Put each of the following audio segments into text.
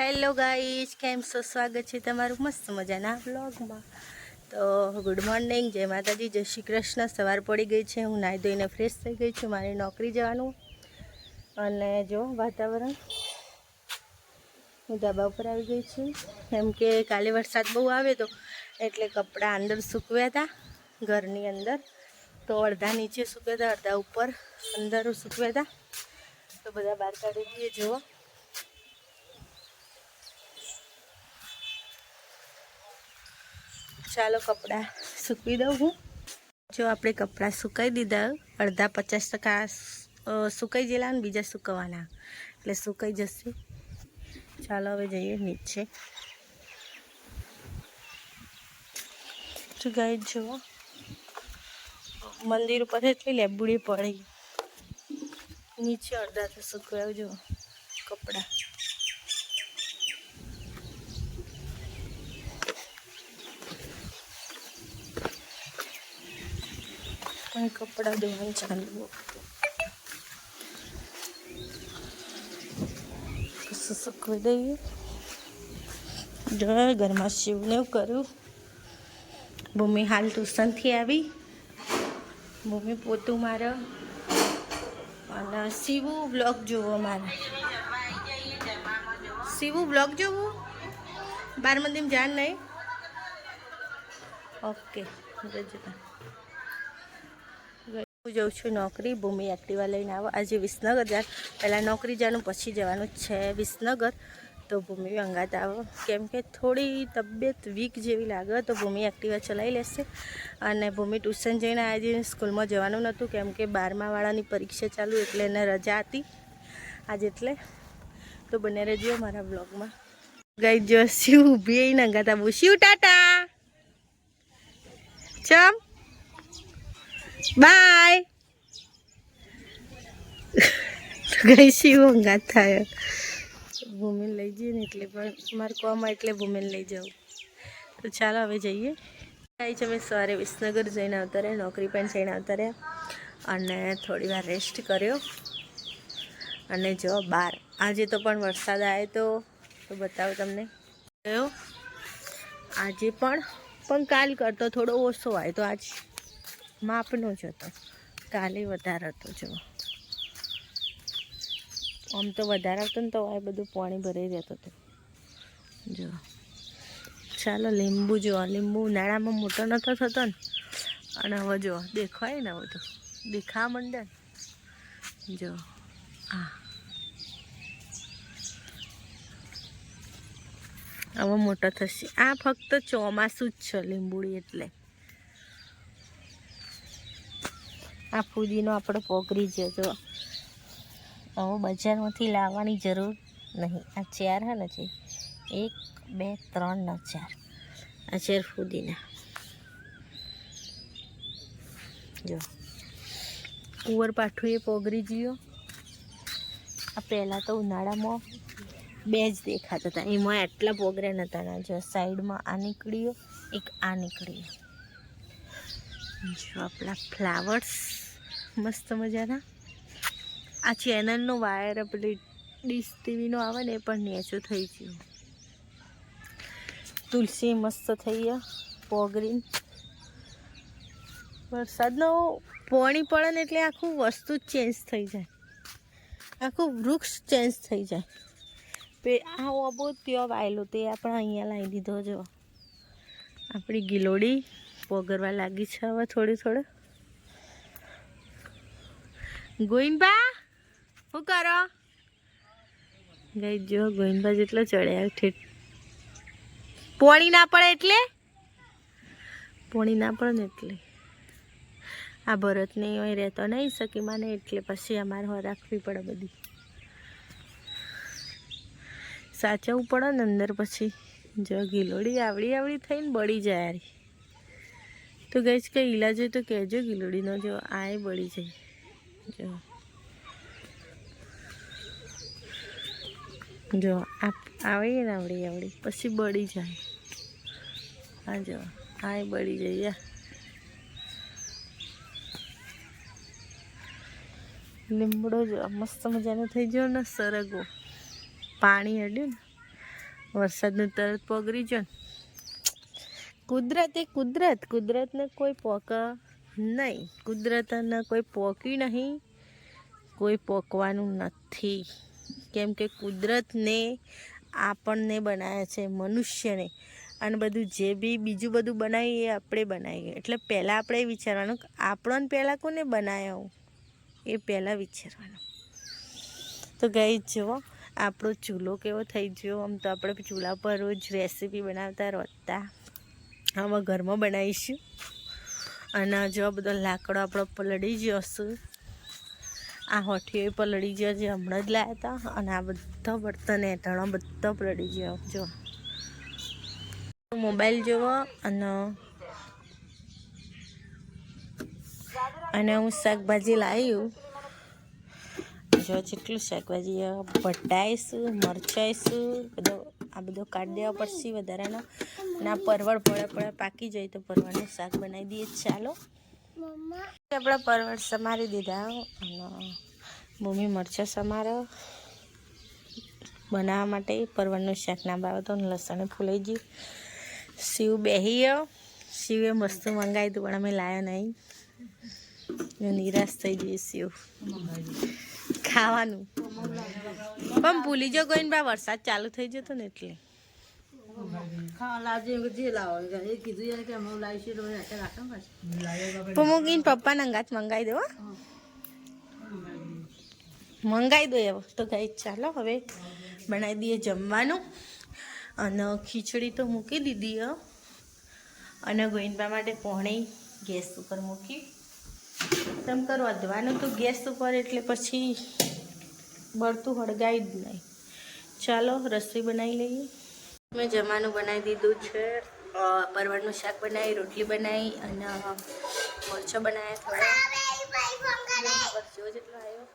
Hello ગાઈશ કેમ છો? સ્વાગત છે તમારું મસ્ત મજાના બ્લોગમાં તો ગુડ મોર્નિંગ, જય માતાજી, જય શ્રી કૃષ્ણ. સવાર પડી ગઈ છે, હું નાહી ધોઈને ફ્રેશ થઈ ગઈ છું, મારે નોકરી જવાનું. અને જો, વાતાવરણ હું ધાબા ઉપર આવી ગઈ છું. કેમ કે કાલે વરસાદ બહુ આવ્યો હતો એટલે કપડાં અંદર સૂકવ્યા હતા, ઘરની અંદર. તો અડધા નીચે સૂક્યા હતા, અડધા ઉપર અંદર સૂકવ્યા હતા. તો બધા બહાર કાઢી દઈએ, જુઓ. ચાલો કપડાં સૂકવી દઉં હું. જો આપણે કપડાં સુકાઈ દીધા, અડધા પચાસ ટકા સુકાઈ ગયેલા ને બીજા સુકવવાના એટલે સુકાઈ જશે. ચાલો હવે જઈએ નીચે. તો ગાઈ જુઓ મંદિર ઉપર એટલી લેબુડી પડી. નીચે અડધા તો સુકવ્યા જુઓ કપડાં. અને કપડાં ધોવાનું ચાલુ સૂકવી દઈએ. જો ઘરમાં શિવને એવું કર્યું. ભૂમિ હાલ ટ્યુશનથી આવી. ભૂમિ પોતું મારે. અને શિવું બ્લોગ જોવો મારે. શિવું બ્લોગ જોવું? બાર મંદિર જાણ નહીં? ઓકે જતા હું જાઉં છું નોકરી, ભૂમિ એક્ટિવા લઈને આવો. આજે વિસનગર જાય પહેલાં નોકરી જવાનું પછી જવાનું છે વિસનગર. તો ભૂમિ અંગાત આવો. કેમ કે થોડી તબિયત વીક જેવી લાગે, તો ભૂમિ એક્ટિવા ચલાવી લેશે. અને ભૂમિ ટ્યુશન જઈને આજે સ્કૂલમાં જવાનું નહોતું, કેમ કે બારમાવાળાની પરીક્ષા ચાલુ એટલે એને રજા હતી. આજે એટલે. તો બને રહેજો મારા બ્લોગમાં ગઈ જો શિવ ઊભી આવીને અંગાત આવું. શિવ ટાટા! ચમ! બાય. ગઈ શિવ અંગાત થાય. ભૂમિને લઈ જઈએ ને એટલે પણ મારે કોમાં એટલે ભૂમિને લઈ જાઉં. તો ચાલો હવે જઈએ. કાંઈ છે અમે સવારે વિસનગર જઈને આવતા રહ્યા, નોકરી પણ જઈને આવતા રહ્યા. અને થોડી વાર રેસ્ટ કર્યો. અને જો બાર. આજે તો પણ વરસાદ આવે તો તો બતાવું તમને. ગયો. આજે પણ પણ કાલ કરતો થોડો ઓછો આવ્યો તો આજ માપનો જ હતો કાલે વધારે હતો જો આમ તો વધારે આવતો ને તો આ બધું પાણી ભરાઈ રહેતું હતું. જો ચાલો, લીંબુ જો લીંબુ ઉનાળામાં મોટો નતો થતો ને. અને હવે જો દેખાય ને બધું દેખા મંડે જો હા હવે મોટો થશે. આ ફક્ત ચોમાસું જ છે લીંબુડી એટલે. આ ફૂદીનો આપણો પોગરી જતો હવે બજારમાંથી લાવવાની જરૂર નહીં. આ ચાર હે ને છે એક, બે, ત્રણ, ને ચાર. આ ચાર ફૂદીના. જો. કુંવર પાઠું એ પોગરી ગયો આ પહેલાં તો ઉનાળામાં બે જ દેખાતા હતા. એમાં એટલા પોગર્યા નહોતા ના. જો, સાઈડમાં આ નીકળ્યો, એક આ નીકળ્યો. જો, આપણા ફ્લાવર્સ. મસ્ત મજાના. આ ચેનલનો વાયર પેલી ડીશ ટીવીનો આવે ને એ પણ નેચો થઈ ગયું. તુલસી મસ્ત થઈ ગયા પોગરીન વરસાદનો પોણી પડે ને એટલે આખું વસ્તુ ચેન્જ થઈ જાય. આખું વૃક્ષ ચેન્જ થઈ જાય. પે આ ઓબો ત્યાં વાયેલો તે આપણે અહીંયા લાવી દીધો જો. આપણી ગિલોડી પોગરવા લાગી છે હવે થોડી થોડું. ગોઈનબા શું કરો? ગઈ જો ગોઈનબા જેટલો ચડ્યા ઠેઠ. પોણી ના પડે એટલે? પોણી ના પડે ને એટલે. આ ભરતને અહીં રહેતો નહીં શકી માને એટલે પછી અમારે હો રાખવી પડે બધી. સાચવવું પડે ને અંદર પછી. જો ગિલોડી આવડી આવડી થઈને બળી જાય તો ગઈ કે ઈલાજ હોય તો કહેજો ગીલોડીનો, જો આય બળી જાય. જો જો આ આવી ને આવડી આવડી. પછી બળી જાય. હા, જો આય બળી જઈએ લીમડો જો મસ્ત મજાનો થઈ ગયો ને સરગો પાણી અડ્યું ને, વરસાદનું તરત પગરી જો ને. કુદરત એ કુદરત, કુદરતને કોઈ પોક નહીં. કુદરતના કોઈ પોકી નહીં, કોઈ પોકવાનું નથી. કેમ કે કુદરતને, આપણને બનાવ્યા છે, મનુષ્યને. અને બધું જે બી બીજું બધું બનાવીએ એ આપણે બનાવીએ. એટલે પહેલાં આપણે વિચારવાનું કે આપણને પહેલાં કોને બનાવ્યો? એ પહેલાં વિચારવાનું. તો ગઈ જુઓ, આપણો ચૂલો કેવો થઈ ગયો? આમ તો આપણે ચૂલા પર રોજ રેસીપી બનાવતા રોજતા આમાં ઘરમાં બનાવીશું. અને જો બધો લાકડો આપણો પલળી ગયો હશે. આ હોઠીઓ પલળી ગયો જે હમણાં જ લાવ્યા હતા અને આ બધા બર્તન હેઠળ બધો પલળી ગયો, જો. મોબાઈલ જોવો અને અને હું શાકભાજી લાવ્યું જો જેટલું શાકભાજી ભટાઈશું મરચાઈશું, બધો આ બધો કાઢી દેવા પડશે વધારાનો. અને આ પરવળ પડે પડે પાકી જાય તો પરવળનું શાક બનાવી દઈએ. ચાલો. આપણા પરવળ સમારી દીધા. અને મમ્મી મરચાં સમારો. બનાવવા માટે પરવળનું શાક ના ભાવે તો લસણ ફૂલાઈ ગયું. શિવ બેહી ગયો. શિવે મસ્ત મંગાવ્યું હતું પણ અમે લાવ્યો નહીં. નિરાશ થઈ જઈએ શિવ. ખાવાનું. પણ ભૂલી જો કોઈ બા, વરસાદ ચાલુ થઈ જતો ને એટલે. પમુકીને પપ્પાને અંગાત મંગાવી દો મંગાવી દો એવો. તો ગઈ ચાલો હવે બનાવી દઈએ જમવાનું. અને ખીચડી તો મૂકી દીધી અને ગોઈનબા માટે પોણી ગેસ ઉપર મૂકી. તેમ કરવા દેવાનું તો ગેસ ઉપર એટલે પછી બળતું હળગાવી જ નહીં. ચાલો, રસોઈ બનાવી લઈએ. મેં જમવાનું બનાવી દીધું છે. પરવળનું શાક બનાવી, રોટલી બનાવી અને મરચો બનાવ્યા થોડા. મરચો જેટલો આવ્યો.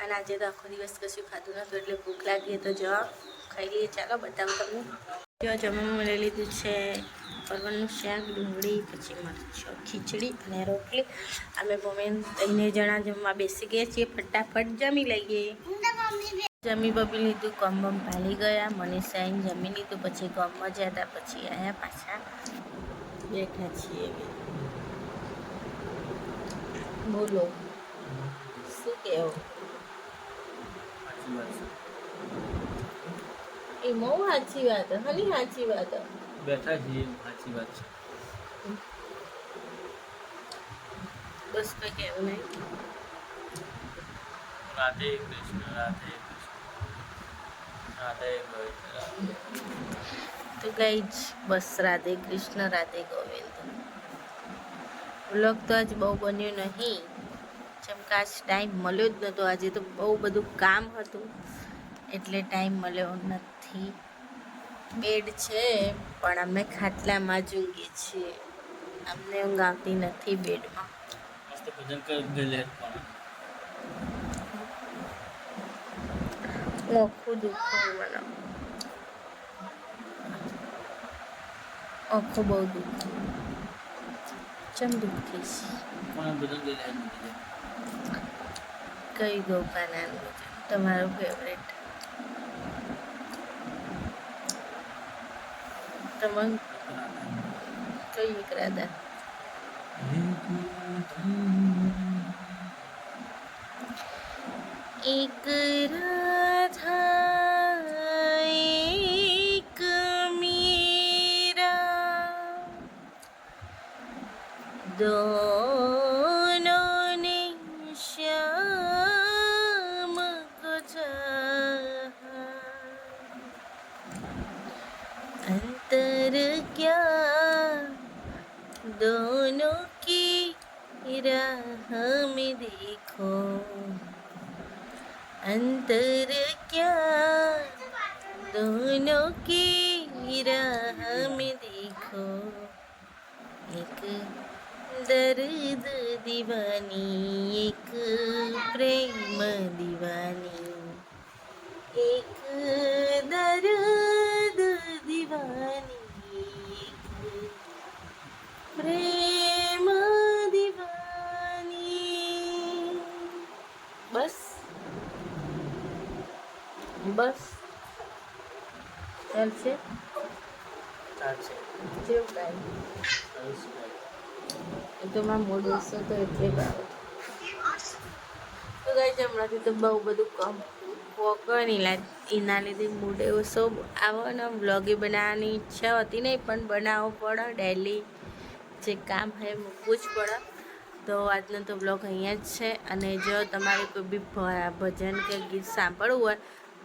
અને આજે તો આખો દિવસ કશું ખાધું નહોતું એટલે ભૂખ લાગી તો જવા. ખાઈ લઈએ. ચાલો, બતાવું તમને. જો જમવામાં લઈ લીધું છે પરવાનું શાક, ડુંગળી, પછી મરચો, ખીચડી અને રોટલી. અમે મમ્મી ત્રણે જણા જમવા બેસી ગયા છીએ, ફટાફટ જમી લઈએ. જમી બમી લીધું, કમ બમ પાલી ગયા મનીષાઈને જમી લીધું, પછી ગમમાં જ્યાં હતા, પછી આવ્યા પાછા. બેઠા છીએ બોલો, શું કહેવું એ બહુ સાચી વાત હની સાચી વાત બેઠા છીએ સાચી વાત છે. બસ કંઈ કેવું નહીં. રાધે કૃષ્ણ રાધે કૃષ્ણ. રાધે ગોવિંદ તો ગઈ જ બસ રાધે કૃષ્ણ રાધે ગોવિંદ. વ્લોગ તો આજ બહુ બન્યું નહીં. જેમ કે આજ ટાઈમ મળ્યો જ નહોતો. આજે તો બહુ બધું કામ હતું. એટલે ટાઈમ મળ્યો નથી. બેડ છે પણ અમે ખાટલામાં જ ઊંઘીએ છીએ. અમને ઊંઘ આવતી નથી બેડમાં. આખું દુખવું મને. આખું બહુ દુખતું ચમ દુખતી છે કઈ ગોપાનાનું તમારું ફેવરેટ तर मग तो इकडे द्या एक राधा एक मीरा दोनों ने श्याम को चाहा क्या दोनों की राह में देखो अंतर क्या दोनों की राह में देखो एक दर्द दीवानी एक प्रेम दीवानी एक दर्द दीवानी एक પ્રેમ દીવાની. બસ. બસ. ચાલશે ચાલશે જેવું કાંઈ એ તો મારા મૂળ વિશે તો એટલે જ આવે તો ગાઈ હમણાંથી તો બહુ બધું કામ વોકરની લાગતી એના લીધે મૂડ એવો સૌ ને બ્લોગે બનાવવાની ઈચ્છા હતી નહીં પણ બનાવવો પડે ડેલી જે કામ હે મૂકવું જ પડે. તો આજનો તો બ્લોગ અહીંયા જ છે. અને જો તમારે કોઈ બી ભજન કે ગીત સાંભળવું હોય,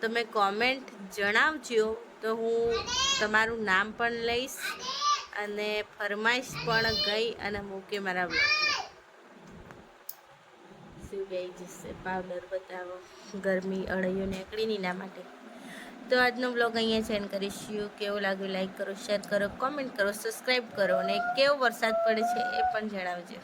તો મેં કોમેન્ટ જણાવજો. તો હું તમારું નામ પણ લઈશ અને ફરમાઈશ પણ ગઈ અને મૂકી મારા બ્લોગ શું ગઈ જશે? પાવડર બતાવો. ગરમી અળૈયો નીકળી ની એના માટે. તો આજનો બ્લોગ અહીંયા સેન્ડ કરીશું. કેવું લાગ્યું લાઈક કરો શેર કરો કોમેન્ટ કરો સબસ્ક્રાઈબ કરો અને કેવો વરસાદ પડે છે એ પણ જણાવજો.